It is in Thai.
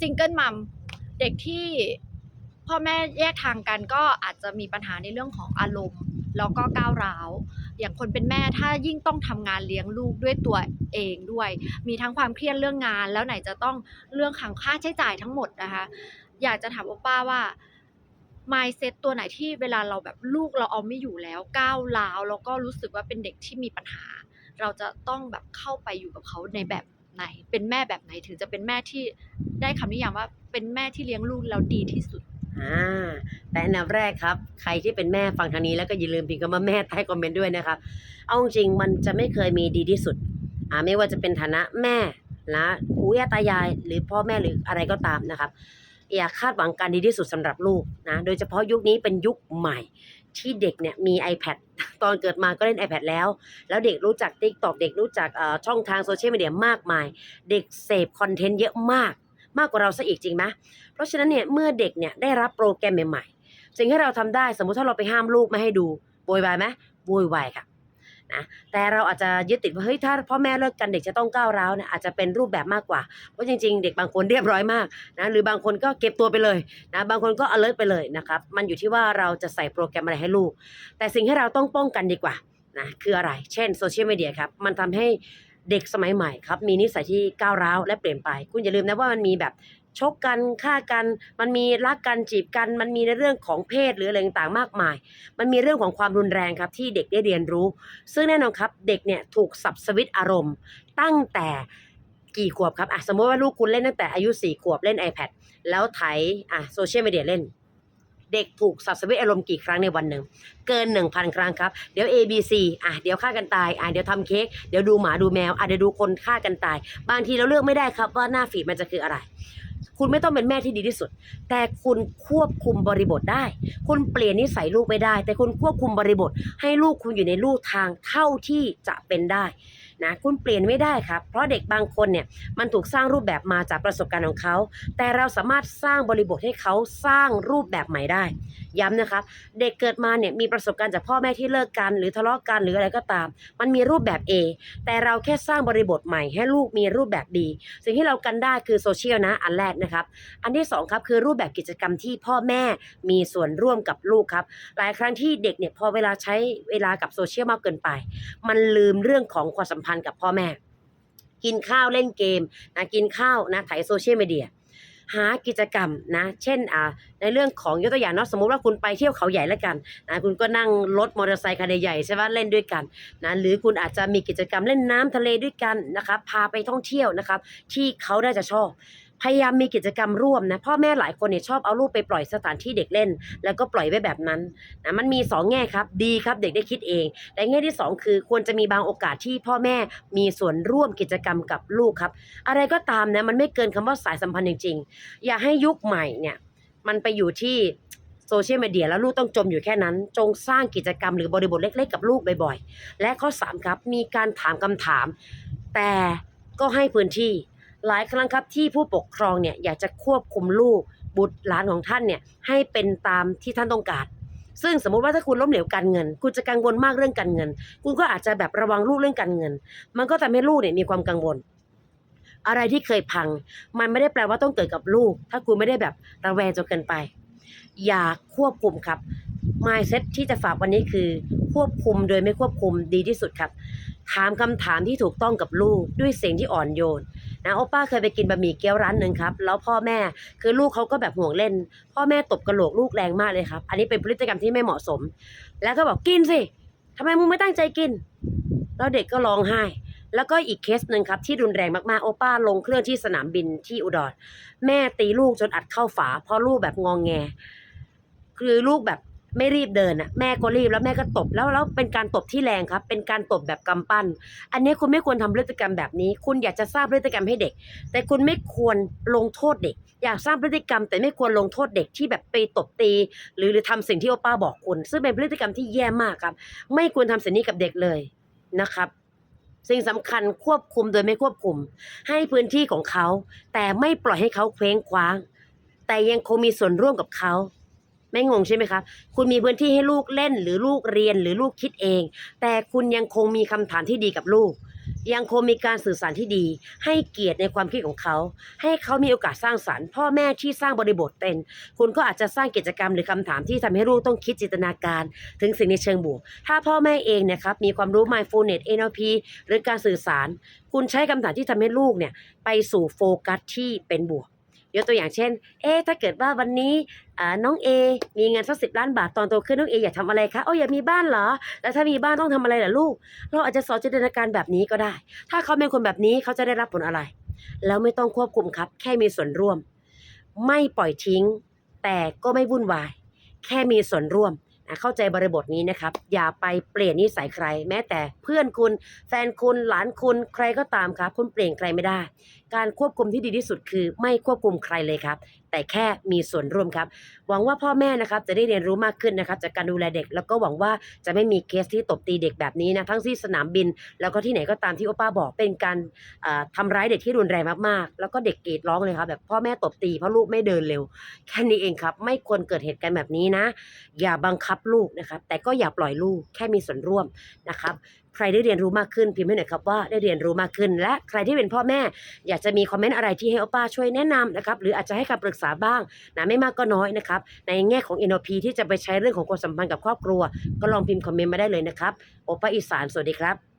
ซิงเกิลมัมเด็กที่พ่อแม่แยกทางกันก็อาจจะมีปัญหาในเรื่องของอารมณ์แล้วก็ก้าวร้าว อย่างคนเป็นแม่ถ้ายิ่งต้องทำงานเลี้ยงลูกด้วยตัวเองด้วย มีทั้งความเครียดเรื่องงานแล้วไหนจะต้องเรื่องขังค่าใช้จ่ายทั้งหมดนะคะ อยากจะถามโอป้าว่า mindset ตัวไหนที่เวลาเราแบบลูกเราเอาไม่อยู่แล้วก้าวร้าวแล้วก็รู้สึกว่าเป็นเด็กที่มีปัญหา เราจะต้องแบบเข้าไปอยู่กับเขาในแบบ ไหน เป็นแม่แบบไหนถึงจะเป็นแม่ที่ได้คำนิยามว่าเป็นแม่ที่เลี้ยงลูกแล้วดีที่สุดอ่าแต่อันดับแรกครับ ใครที่เป็นแม่ฟังทางนี้แล้วก็อย่าลืมพิมพ์คำว่าแม่ใต้คอมเมนต์ด้วยนะครับเอาจริงมันจะไม่เคยมีดีที่สุดอ่าไม่ว่าจะเป็นฐานะแม่นะปู่ย่าตายาย หรือพ่อแม่หรืออะไรก็ตามนะครับ อย่าคาดหวังการดีที่สุดสำหรับลูกนะโดยเฉพาะยุคนี้เป็นยุคใหม่ ที่เด็กเนี่ยมี iPad ตอนเกิดมาก็เล่น iPad แล้ว แล้วเด็กรู้จัก TikTok เด็กรู้จักอ่อช่องทางโซเชียลมีเดียมากมาย เด็กเสพคอนเทนต์เยอะมาก มากกว่าเราซะอีกจริงไหมเพราะฉะนั้นเนี่ยเมื่อเด็กเนี่ยได้รับโปรแกรมใหม่ๆ สิ่งที่เราทำได้สมมุติถ้าเราไปห้ามลูกไม่ให้ดูโวยวายไหมโวยวายค่ะ นะแต่เราอาจจะยึดติดว่าเฮ้ยถ้าพ่อแม่เลิกกันเด็กจะต้องก้าวร้าวเนี่ยอาจจะเป็นรูปแบบมากกว่า เพราะจริงๆ เด็กบางคนเรียบร้อยมากนะหรือบางคนก็เก็บตัวไปเลยนะบางคนก็ alert ไปเลยนะครับมันอยู่ที่ว่าเราจะใส่โปรแกรมอะไรให้ลูก แต่สิ่งที่เราต้องป้องกันดีกว่านะคืออะไร เช่นโซเชียลมีเดียครับมันทำให้เด็กสมัยใหม่ครับมีนิสัยที่ก้าวร้าวและเปลี่ยนไป คุณอย่าลืมนะว่ามันมีแบบ ชกกันฆ่ากัน มันมีรักกันจีบกัน มันมีในเรื่องของเพศหรืออะไรต่างๆมากมาย มันมีเรื่องของความรุนแรงครับที่เด็กได้เรียนรู้ ซึ่งแน่นอนครับเด็กเนี่ยถูกสับสวิตอารมณ์ ตั้งแต่กี่ขวบครับอะสมมติว่าลูกคุณเล่นตั้งแต่อายุ4ขวบเล่น iPad แล้วไถอะโซเชียลมีเดียเล่น เด็กถูกสับสวิตอารมณ์กี่ครั้งในวันหนึ่ง เกิน 1,000 ครั้งครับ เดี๋ยว A B C อะเดี๋ยวฆ่ากันตาย อะเดี๋ยวทำเค้กเดี๋ยวดูหมาดูแมวอะเดี๋ยวดูคนฆ่ากันตาย บางทีเราเลือกไม่ได้ครับว่าหน้าฟีดมันจะคืออะไร คุณไม่ต้องเป็นแม่ที่ดีที่สุด แต่คุณควบคุมบริบทได้ คุณเปลี่ยนนิสัยลูกไม่ได้ แต่คุณควบคุมบริบท ให้ลูกคุณอยู่ในลู่ทางเท่าที่จะเป็นได้ นะคุณเปลี่ยนไม่ได้ครับเพราะเด็กบางคนเนี่ยมันถูกสร้างรูปแบบมาจากประสบการณ์ของเขา แต่เราสามารถสร้างบริบทให้เขาสร้างรูปแบบใหม่ได้ ย้ำนะครับ เด็กเกิดมาเนี่ยมีประสบการณ์จากพ่อแม่ที่เลิกกัน หรือทะเลาะกันหรืออะไรก็ตาม มันมีรูปแบบ A แต่เราแค่สร้างบริบทใหม่ให้ลูกมีรูปแบบ B สิ่งที่เรากันได้คือโซเชียลนะอันแรกนะครับ อันที่สองครับคือรูปแบบกิจกรรมที่พ่อแม่มีส่วนร่วมกับลูกครับ หลายครั้งที่เด็กเนี่ยพอเวลาใช้เวลากับโซเชียลมากเกินไป มันลืมเรื่องของความสัมพันธ์กับพ่อแม่ กินข้าวเล่นเกมนะกินข้าวนะถ่ายโซเชียลมีเดียหากิจกรรมนะเช่นอ่าในเรื่องของยกตัวอย่างเนาะสมมุติว่าคุณไปเที่ยวเขาใหญ่แล้วกันนะคุณก็นั่งรถมอเตอร์ไซค์คันใหญ่ใช่ไหมเล่นด้วยกันนะหรือคุณอาจจะมีกิจกรรมเล่นน้ำทะเลด้วยกันนะครับพาไปท่องเที่ยวนะครับที่เขาได้จะชอบ พยายามมีกิจกรรมร่วมนะพ่อแม่หลายคนเนี่ยชอบเอาลูกไปปล่อยสถานที่เด็กเล่น แล้วก็ปล่อยไว้แบบนั้นนะมันมีสองแง่ครับ ดีครับเด็กได้คิดเอง แต่แง่ที่สองคือควรจะมีบางโอกาสที่พ่อแม่มีส่วนร่วมกิจกรรมกับลูกครับ อะไรก็ตามนะมันไม่เกินคำว่าสายสัมพันธ์จริงๆ อย่าให้ยุคใหม่เนี่ยมันไปอยู่ที่โซเชียลมีเดียแล้วลูกต้องจมอยู่แค่นั้น จงสร้างกิจกรรมหรือบริบทเล็ก ๆ กับลูกบ่อยๆ และข้อ 3 ครับ มีการถามคำถาม แต่ก็ให้พื้นที่ หลายครั้งครับที่ผู้ปกครองเนี่ยอยากจะควบคุมลูกบุตรหลานของท่านเนี่ยให้เป็นตามที่ท่านต้องการ ซึ่งสมมุติว่าถ้าคุณล้มเหลวการเงิน คุณจะกังวลมากเรื่องการเงิน คุณก็อาจจะแบบระวังลูกเรื่องการเงิน มันก็ทำให้ลูกเนี่ยมีความกังวล อะไรที่เคยพัง มันไม่ได้แปลว่าต้องเกิดกับลูก ถ้าคุณไม่ได้แบบระแวงจนเกินไป อย่าควบคุมครับ mindset ที่จะฝากวันนี้คือ ควบคุมโดยไม่ควบคุมดีที่สุดครับ ถามคำถามที่ถูกต้องกับลูกด้วยเสียงที่อ่อนโยนนะโอป้าเคยไปกินบะหมี่เกี๊ยวร้านหนึ่งครับ แล้วพ่อแม่คือลูกเขาก็แบบห่วงเล่น พ่อแม่ตบกระโหลกลูกแรงมากเลยครับ อันนี้เป็นพฤติกรรมที่ไม่เหมาะสม แล้วก็บอกกินสิทำไมมึงไม่ตั้งใจกิน แล้วเด็กก็ร้องไห้ แล้วก็อีกเคสหนึ่งครับที่รุนแรงมากๆ โอป้าลงเครื่องที่สนามบินที่อุดร แม่ตีลูกจนอัดเข้าฝาเพราะลูกแบบงองแง คือลูกแบบ ไม่รีบเดินอะแม่ก็รีบแล้วแม่ก็ตบแล้วแล้วเป็นการตบที่แรงครับ เป็นการตบแบบกำปั้น อันนี้คุณไม่ควรทำพฤติกรรมแบบนี้ คุณอยากจะสร้างพฤติกรรมให้เด็ก แต่คุณไม่ควรลงโทษเด็ก อยากสร้างพฤติกรรม แต่ไม่ควรลงโทษเด็กที่แบบไปตบตี หรือหรือทำสิ่งที่โอป้าบอกคุณ ซึ่งเป็นพฤติกรรมที่แย่มากครับ ไม่ควรทำสิ่งนี้กับเด็กเลยนะครับสิ่งสำคัญควบคุมโดยไม่ควบคุม ให้พื้นที่ของเขา แต่ไม่ปล่อยให้เขาเคว้งคว้าง แต่ยังคงมีส่วนร่วมกับเขา ไม่งงใช่ไหมครับ คุณมีพื้นที่ให้ลูกเล่นหรือลูกเรียนหรือลูกคิดเอง แต่คุณยังคงมีคำถามที่ดีกับลูก ยังคงมีการสื่อสารที่ดี ให้เกียรติในความคิดของเขา ให้เขามีโอกาสสร้างสรรค์ พ่อแม่ที่สร้างบริบทเป็น คุณก็อาจจะสร้างกิจกรรมหรือคำถามที่ทำให้ลูกต้องคิดจินตนาการ ถึงสิ่งในเชิงบวก ถ้าพ่อแม่เองเนะครับมีความรู้ mindfulness NLP หรือการสื่อสาร คุณใช้คำถามที่ทำให้ลูกเนี่ยไปสู่โฟกัสที่เป็นบวก ยกตัวอย่างเช่น เอ๊ถ้าเกิดว่าวันนี้น้องเอมีเงินสักสิบล้านบาทตอนโตขึ้นน้องเออยากทำอะไรคะโอ้ยอยากมีบ้านเหรอ แล้วถ้ามีบ้านต้องทำอะไรล่ะลูก เราอาจจะสอนจินตนาการแบบนี้ก็ได้ ถ้าเขาเป็นคนแบบนี้เขาจะได้รับผลอะไร แล้วไม่ต้องควบคุมครับ แค่มีส่วนร่วม ไม่ปล่อยทิ้ง แต่ก็ไม่วุ่นวาย แค่มีส่วนร่วมนะเข้าใจบริบทนี้นะครับ อย่าไปเปลี่ยนนิสัยใคร แม้แต่เพื่อนคุณ แฟนคุณหลานคุณใครก็ตามครับ คุณเปลี่ยนใครไม่ได้ การควบคุมที่ดีที่สุดคือไม่ควบคุมใครเลยครับ แต่แค่มีส่วนร่วมครับ หวังว่าพ่อแม่นะครับจะได้เรียนรู้มากขึ้นนะครับจากการดูแลเด็ก แล้วก็หวังว่าจะไม่มีเคสที่ตบตีเด็กแบบนี้นะทั้งที่สนามบิน แล้วก็ที่ไหนก็ตามที่โอป้าบอกเป็นการอ่าทำร้ายเด็กที่รุนแรงมากๆ แล้วก็เด็กกรีดร้องเลยครับแบบพ่อแม่ตบตีเพราะลูกไม่เดินเร็วแค่นี้เองครับ ไม่ควรเกิดเหตุการณ์แบบนี้นะ อย่าบังคับลูกนะครับแต่ก็อย่าปล่อยลูกแค่มีส่วนร่วมนะครับใครได้เรียนรู้มากขึ้นพิมพ์ให้หน่อยครับว่าได้เรียนรู้มากขึ้น และใครที่เป็นพ่อแม่ อยากจะมีคอมเมนต์อะไรที่ให้อป้าช่วยแนะนำนะครับหรืออาจจะให้คำปรึกษาบ้างนะไม่มากก็น้อยนะครับในแง่ของ NLP ที่จะไปใช้เรื่องของความสัมพันธ์กับครอบครัว ก็ลองพิมพ์คอมเมนต์มาได้เลยนะครับโอป้าอีสานสวัสดีครับ